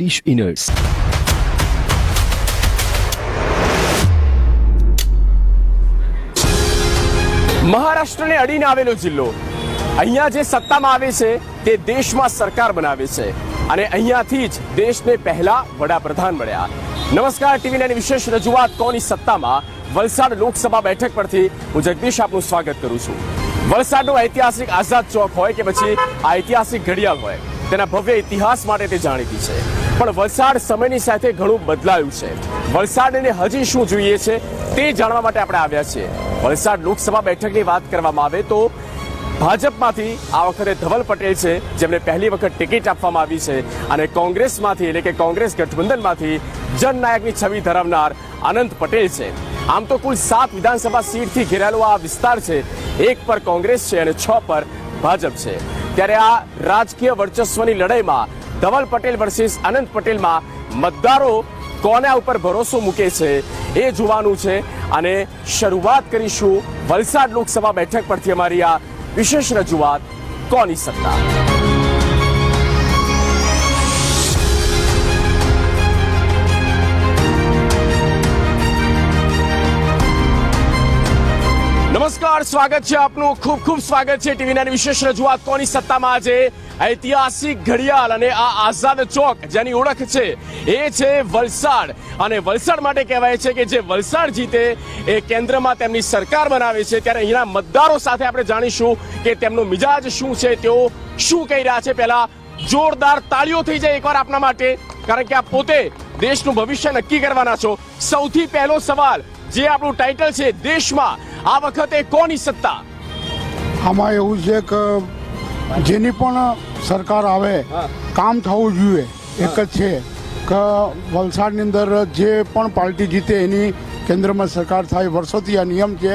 English Inners. મહારાષ્ટ્રને અડીને આવેલો જિલ્લો. અહીંયા જે સત્તામાં આવે છે, તે દેશમાં સરકાર બનાવે છે. અને અહીંયાથી જ દેશને પહેલા વડાપ્રધાન મળ્યા. નમસ્કાર ટીવીની વિશેષ રજૂઆત કોની સત્તામાં? વલસાડ લોકસભા બેઠક પરથી હું જગદીશ આપનું સ્વાગત કરું છું. વલસાડનો ઐતિહાસિક આઝાદ ચોક હોય કે પછી આ ઐતિહાસિક ઘડિયાળ હોય, તેના ભવ્ય ઇતિહાસ માટે તે જાણીતી છે. પણ વલસાડ સમયની સાથે ઘણું બદલાયું છે. વલસાડને હજી શું જોઈએ છે તે જાણવા માટે આપણે આવ્યા છીએ. વલસાડ લોકસભા બેઠકની વાત કરવામાં આવે તો ભાજપમાંથી આ વખતે ધવલ પટેલ છે જેમને પહેલી વખત ટિકિટ આપવામાં આવી છે અને કોંગ્રેસમાંથી એટલે કે કોંગ્રેસ ગઠબંધનમાંથી જનનાયકની છબી ધરાવનાર અનંત પટેલ છે. આમ તો કુલ સાત વિધાનસભા સીટથી ઘેરાયેલો આ વિસ્તાર છે. એક પર કોંગ્રેસ છે અને છ પર ભાજપ છે. ત્યારે આ રાજકીય વર્ચસ્વની લડાઈમાં ધવલ પટેલ વર્સિસ અનંત પટેલમાં મતદારો કોના ઉપર ભરોસો મૂકે છે એ જોવાનું છે. અને શરૂઆત કરીશું વલસાડ લોકસભા બેઠક પરથી અમારી આ વિશેષ રજૂઆત કોની સત્તા? નમસ્કાર, સ્વાગત છે આપનું. ખૂબ ખૂબ સ્વાગત છે ટીવી નાની વિશેષ રજૂઆત કોની સત્તામાં આજે? ઐતિહાસિક ઘડિયાળ અને આ આઝાદ ચોક, જેની ઓળખ છે, એ છે વલસાડ. અને વલસાડ માટે કહેવાય છે કે જે વલસાડ જીતે, એ કેન્દ્રમાં તેમની સરકાર બનાવે છે. ત્યારે અહીંના મતદારો સાથે આપણે જાણીશું કે તેમનો મિજાજ શું છે, તેઓ શું કહી રહ્યા છે. પહેલા જોરદાર તાળીઓ થઈ જાય એકવાર આપના માટે, કારણ કે આ પોતે દેશનું ભવિષ્ય નક્કી કરવાના છો. સૌથી પહેલો સવાલ, જે આપણું ટાઇટલ છે, દેશમાં આ વખતે કોની સત્તા? આમાં એવું છે કે જેની પણ સરકાર આવે કામ થવું જોઈએ. એક જ છે કે વલસાડની અંદર જે પણ પાર્ટી જીતે એની કેન્દ્રમાં સરકાર થાય વર્ષોથી આ નિયમ છે.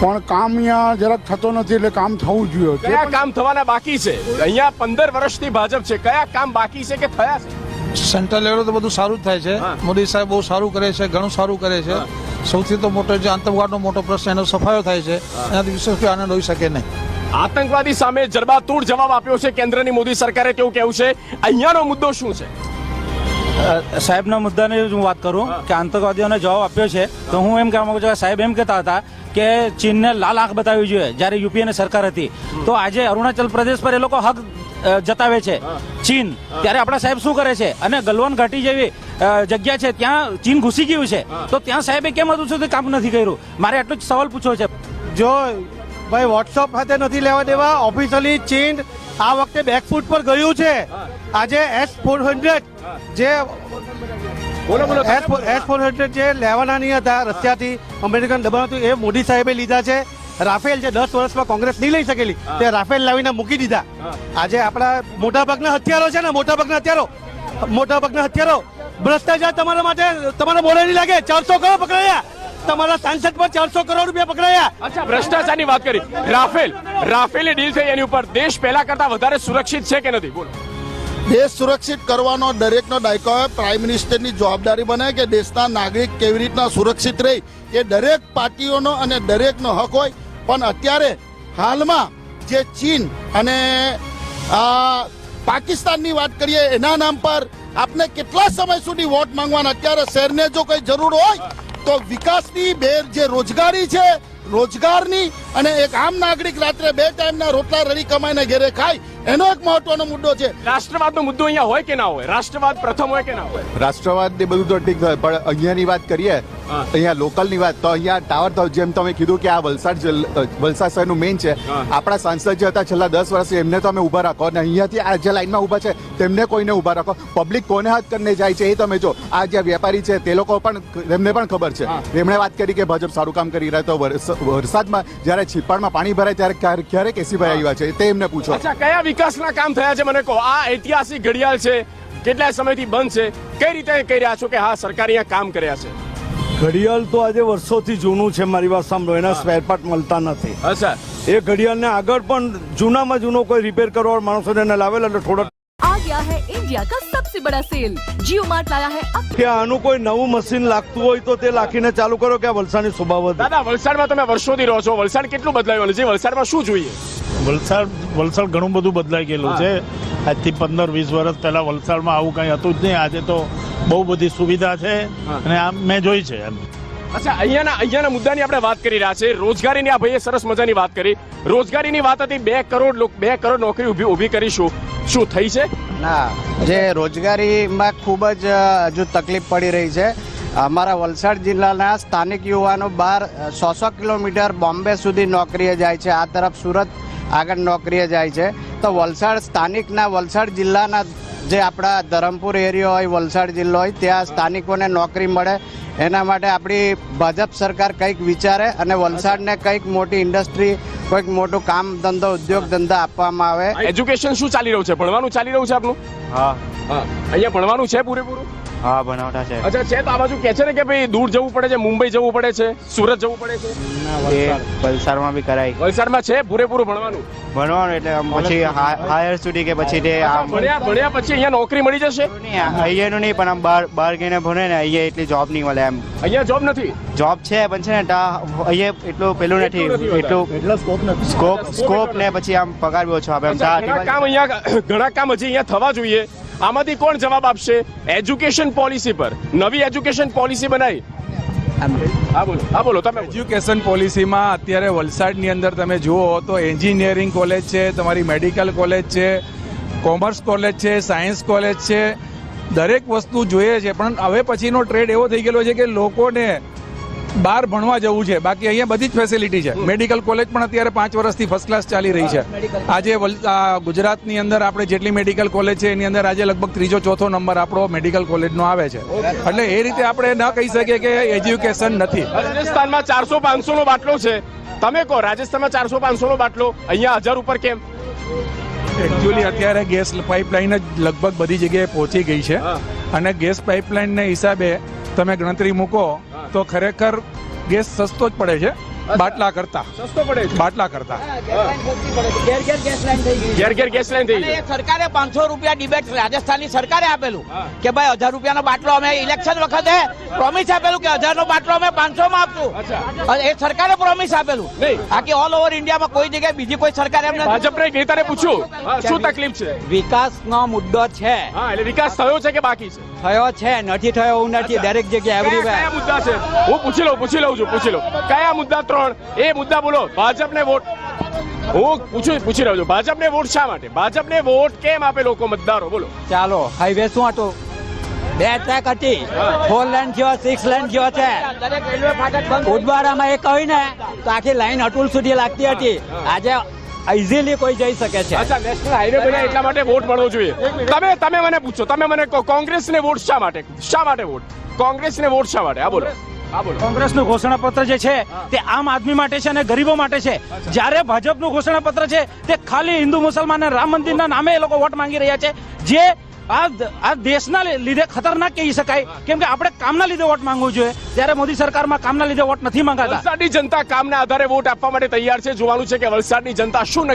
પણ કામ અહીંયા જરાક થતો નથી એટલે કામ થવું જોઈએ. કયા કામ થવાના બાકી છે? અહીંયા પંદર વર્ષથી ભાજપ છે. કયા કામ બાકી છે કે થયા છે? સેન્ટ્રલ લેવલે તો બધું સારું જ થાય છે. મોદી સાહેબ બહુ સારું કરે છે ઘણું સારું કરે છે. સૌથી તો મોટો જે આતંકવાદનો મોટો પ્રશ્ન એનો સફાયો થાય છે. એનાથી વિશેષ કોઈ આનંદ હોઈ શકે નહીં. આતંકવાદી સામે જડબાતોડ જવાબ આપ્યો છે કેન્દ્રની મોદી સરકારે તેવું કેવું છે? અહીંયાનો મુદ્દો શું છે? સાહેબના મુદ્દાની હું વાત કરું કે આતંકવાદીઓને જવાબ આપ્યો છે. તો હું એમ કહેવા માંગુ છું કે સાહેબ એમ કહેતા હતા કે ચીનને લાલ આંખ બતાવવી જોઈએ જ્યારે યુપીએની સરકાર હતી. તો આજે અરુણાચલ પ્રદેશ પર એ લોકો હક જતાવે છે. ચીન. ત્યારે આપણા સાહેબ શું કરે છે? અને ગલવાન ઘાટી જેવી જગ્યા છે ત્યાં ચીન ઘૂસી ગયું છે. તો ત્યાં સાહેબે કેમ હતું સુધી કામ નથી કર્યું? મારે આટલો જ સવાલ પૂછવો છે. જો ભાઈ વોટ્સઅપ ખાતે નથી લેવા દેવા ઓફિશિયલી ચીન આ વખતે બેકફૂટ પર ગયું છે. આજે એસ ફોર હંડ્રેડ જે બોલો બોલો. એસ ફોર હંડ્રેડ જે લેવાના નહીં હતા રશિયાથી અમેરિકન દબાણ હતું એ મોદી સાહેબે લીધા છે. રાફેલ જે દસ વર્ષમાં કોંગ્રેસ નહીં લઈ શકેલી તે રાફેલ લાવીને મૂકી દીધા. આજે આપણા મોટાભાગના હથિયારો છે ને મોટાભાગના હથિયારો મોટાભાગના હથિયારો. ભ્રષ્ટાચાર તમારા માટે તમારા મોડે નહીં લાગે. ચારસો કરોડ પકડાયા. તમારા સાંસદ પર ચારસો કરોડ રૂપિયા પકડાયા. અચ્છા ભ્રષ્ટાચારની વાત કરી. રાફેલ રાફેલની ડીલ થઈ એની ઉપર. દેશ પહેલા કરતા વધારે સુરક્ષિત છે કે નથી? બોલો. દેશ સુરક્ષિત કરવાનો દરેકનો દાયકો પ્રાઇમ મિનિસ્ટરની જવાબદારી બને કે દેશના નાગરિક કેવી રીતના સુરક્ષિત રહે એ દરેક પાર્ટીઓનો અને દરેકનો હક હોય પણ અત્યારે હાલમાં જે ચીન અને પાકિસ્તાનની વાત કરીએ, એના નામ પર આપને કેટલા સમય સુધી વોટ માંગવાના? અત્યારે શહેરને જો કોઈ જરૂર હોય, તો વિકાસની બેર જે રોજગારી છે, રોજગારની અને એક આમ નાગરિક રાત્રે બે ટાઈમના રોટલા રડી કમાઈને ઘેરે ખાય એનો એક મહત્વનો મુદ્દો છે. રાષ્ટ્રવાદનો મુદ્દો અહીંયા હોય કે ના હોય? રાષ્ટ્રવાદ પ્રથમ હોય કે ના હોય? રાષ્ટ્રવાદ ને બધું તો ઠીક થાય પણ અહીંયાની વાત કરીએ. અહીંયા લોકલની વાત તો અહીંયા ટાવર તો જેમ તમે કીધું કે આ વલસાડ વલસાડ શહેર શહેરનું મેઇન છે આપણા સાંસદ જે હતા છેલ્લા દસ વર્ષથી એમને તમે ઊભા રાખો અને અહીંયાથી આ જે લાઈનમાં ઊભા છે તેમને કોઈને ઊભા રાખો. પબ્લિક કોને હાથ કરીને જાય છે એ તમે જો આ જે વેપારી છે તે લોકો પણ એમને પણ ખબર છે. એમણે વાત કરી કે ભાજપ સારું કામ કરી રહ્યા તો વરસાદમાં જ્યારે છીપાડમાં પાણી ભરાય ત્યારે ક્યારેક ક્યારે કેસીભાઈ આવ્યા છે તે એમને પૂછો. અચ્છા કયા વિકાસના કામ થયા છે મને કહો આ ઐતિહાસિક ઘડિયાળ છે કેટલા સમયથી બંધ છે કઈ રીતે કહી રહ્યા છો કે હા સરકાર અહીંયા કામ કર્યા છે ઘડિયાળ તો આજે વર્ષોથી જૂનું છે મારી વાત સાંભળો એના સ્પેર પાર્ટ મળતા નથી અચ્છા એ ઘડિયાળને આગળ પણ જૂનામાં જૂનો કોઈ રિપેર કરવા માણસોને એને લાવેલા એટલે થોડા आ गया है इंडिया का सबसे बड़ा सेल जियो मार्ट लाया है अब કે આનું કોઈ નવું મશીન લાગતું હોય તો તે લાખીને ચાલુ કરો કે આ વલસાડની શોભા વધે દાદા વલસાડમાં તમે વર્ષોથી રહો છો વલસાડ કેટલું બદલાયું અને જે વલસાડમાં શું જોઈએ વલસાડ વલસાડ ઘણું બધું બદલાઈ ગયેલું છે. આજથી પંદર વીસ વર્ષ પહેલાં વલસાડમાં આવું કંઈ હતું જ નહીં. આજે તો બહુ બધી સુવિધા છે અને આ મેં જોઈ છે એમ. અચ્છા અહીંયાના અહીંયાના મુદ્દાની આપણે વાત કરી રહ્યા છે રોજગારીની આ ભાઈએ સરસ મજાની વાત કરી. રોજગારીની વાત હતી બે કરોડ લોક બે કરોડ નોકરી ઊભી ઊભી કરીશું. શું થઈ છે? ના જે રોજગારીમાં ખૂબ જ હજુ તકલીફ પડી રહી છે. અમારા વલસાડ જિલ્લાના સ્થાનિક યુવાનો બાર સો સો કિલોમીટર બોમ્બે સુધી નોકરીએ જાય છે. આ તરફ સુરત આગળ નોકરીએ જાય છે. તો વલસાડ સ્થાનિકના વલસાડ જિલ્લાના જે આપણા ધરમપુર એરિયો હોય વલસાડ જિલ્લો હોય ત્યાં સ્થાનિકોને નોકરી મળે. એના માટે આપણી ભાજપ સરકાર કંઈક વિચારે અને વલસાડને કંઈક મોટી ઇન્ડસ્ટ્રી કોઈક મોટું કામ ધંધો ઉદ્યોગ ધંધા આપવામાં આવે. એજ્યુકેશન શું ચાલી રહ્યું છે? ભણવાનું ચાલી રહ્યું છે આપનું? હા. હા. અહીંયા ભણવાનું છે પૂરેપૂરું? હા બનાવટા છે. અચ્છા છે તો આ બાજુ કે છે ને કે ભાઈ દૂર જવું પડે છે મુંબઈ જવું પડે છે સુરત જવું પડે છે? વલસાડમાં બી કરાય. વલસાડમાં છે? પૂરેપૂરું ભણવાનું? ભણવાનું એટલે પછી હાયર સુધી કે પછી તે ભણ્યા ભણ્યા પછી અહીંયા નોકરી મળી જશે? અહીંયાનું નહીં પણ આમ બહાર બહાર ગઈને ભણે ને અહીંયા એટલી જોબ નહીં મળે એમ. અહીંયા જોબ નથી? જોબ છે પણ છે ને અહીંયા એટલું પેલું નથી એટલું એટલો સ્કોપ નથી. સ્કોપ સ્કોપ ને પછી આમ પગાર બી ઓછો આપે. કામ અહીંયા ઘણા કામ હજી અહીંયા થવા જોઈએ. આમાંથી કોણ જવાબ આપશે? એજ્યુકેશન પોલિસી પર. નવી એજ્યુકેશન પોલિસી બનાવી. હા બોલો. હા બોલો. તમે એજ્યુકેશન પોલિસીમાં અત્યારે વલસાડની અંદર તમે જુઓ તો એન્જિનિયરિંગ કોલેજ છે તમારી મેડિકલ કોલેજ છે કોમર્સ કોલેજ છે સાયન્સ કોલેજ છે. દરેક વસ્તુ જોઈએ છે પણ હવે પછીનો ટ્રેડ એવો થઈ ગયેલો છે કે લોકોને બહાર ભણવા જવું છે. બાકી અહીંયા બધી જ ફેસિલિટી છે. મેડિકલ કોલેજ પણ અત્યારે પાંચ વર્ષથી ફર્સ્ટ ક્લાસ ચાલી રહી છે. આજે વલ- ગુજરાતની અંદર આપણે જેટલી મેડિકલ કોલેજ છે એની અંદર આજે લગભગ ત્રીજો ચોથો નંબર આપણો મેડિકલ કોલેજનો આવે છે. એટલે એ રીતે આપણે ન કહી શકીએ કે એજ્યુકેશન નથી. રાજસ્થાનમાં ચારસો પાંચસો નો બાટલો છે. તમે કહો રાજસ્થાનમાં ચારસો પાંચસો નો બાટલો અહીંયા હજાર ઉપર કેમ? એકચ્યુઅલી અત્યારે ગેસ પાઇપલાઇન જ લગભગ બધી જગ્યાએ પહોંચી ગઈ છે. અને ગેસ પાઇપલાઇનને હિસાબે તમે ગણતરી મૂકો તો ખરેખર ગેસ સસ્તો જ પડે છે. બાટલા કરતા. સસ્તો પડે બાટલા કરતા. ઘેર ઘેર ગેસ લાઈન થઈ ગઈ ઘેર ઘેર ગેસ લાઈન થઈ અને ગઈ. એ સરકારે પાંચસો રૂપિયા ડિબેટ રાજસ્થાનની સરકારે આપેલું કે ભાઈ હજાર રૂપિયાનો બાટલો અમે ઇલેક્શન વખતે પ્રોમિસ આપેલું કે હજાર નો બાટલો અમે પાંચસો માં આપશું એ સરકારે પ્રોમિસ આપેલું. બાકી ઓલ ઓવર ઇન્ડિયામાં કોઈ જગ્યાએ બીજી કોઈ સરકાર એમ ભાજપના એક નેતાને પૂછ્યું. શું તકલીફ છે? વિકાસનો મુદ્દો છે. એટલે વિકાસ થયો છે કે બાકી છે? થયો છે નથી થયો એવું નથી. દરેક જગ્યાએ કયા મુદ્દા છે? હું પૂછી લઉં પૂછી લઉં છું પૂછી લઉં. કયા મુદ્દા ત્રણ. એ મુદ્દા બોલો ભાજપને વોટ હું પૂછું પૂછી રહ્યો છું. ભાજપને વોટ શા માટે? ભાજપને વોટ કેમ આપે લોકો મતદારો? બોલો. ચાલો હાઈવે શું હતો? બે ટ્રેક હતી. ફોર લેન થયો સિક્સ લેન થયો છે. ઉદવાડામાં એક કહ્યું ને તો આખી લાઈન અટુલ સુધી લાગતી હતી. આજે ઇઝીલી કોઈ જઈ શકે છે. અચ્છા નેશનલ હાઈવે બન્યા એટલા માટે વોટ મળવો જોઈએ. તમે તમે મને પૂછો તમે મને કહો કોંગ્રેસને વોટ શા માટે? શા માટે વોટ? કોંગ્રેસને વોટ શા માટે? આ બોલો. કોંગ્રેસનું ઘોષણાપત્ર જે છે તે આમ આદમી માટે છે અને ગરીબો માટે છે. જ્યારે ભાજપનું ઘોષણાપત્ર છે તે ખાલી હિન્દુ મુસલમાન અને રામ મંદિરના નામે એ લોકો વોટ માંગી રહ્યા છે. જે આ દેશના લીધે ખતરનાક કહી શકાય. કેમ કે આપણે કામના લીધે વોટ માંગવું જોઈએ. ત્યારે મોદી સરકારમાં કામના લીધે વોટ નથી માંગાતા. વલસાડની જનતા કામના આધારે વોટ આપવા માટે તૈયાર છે. જોવાનું છે કે વલસાડની જનતા શું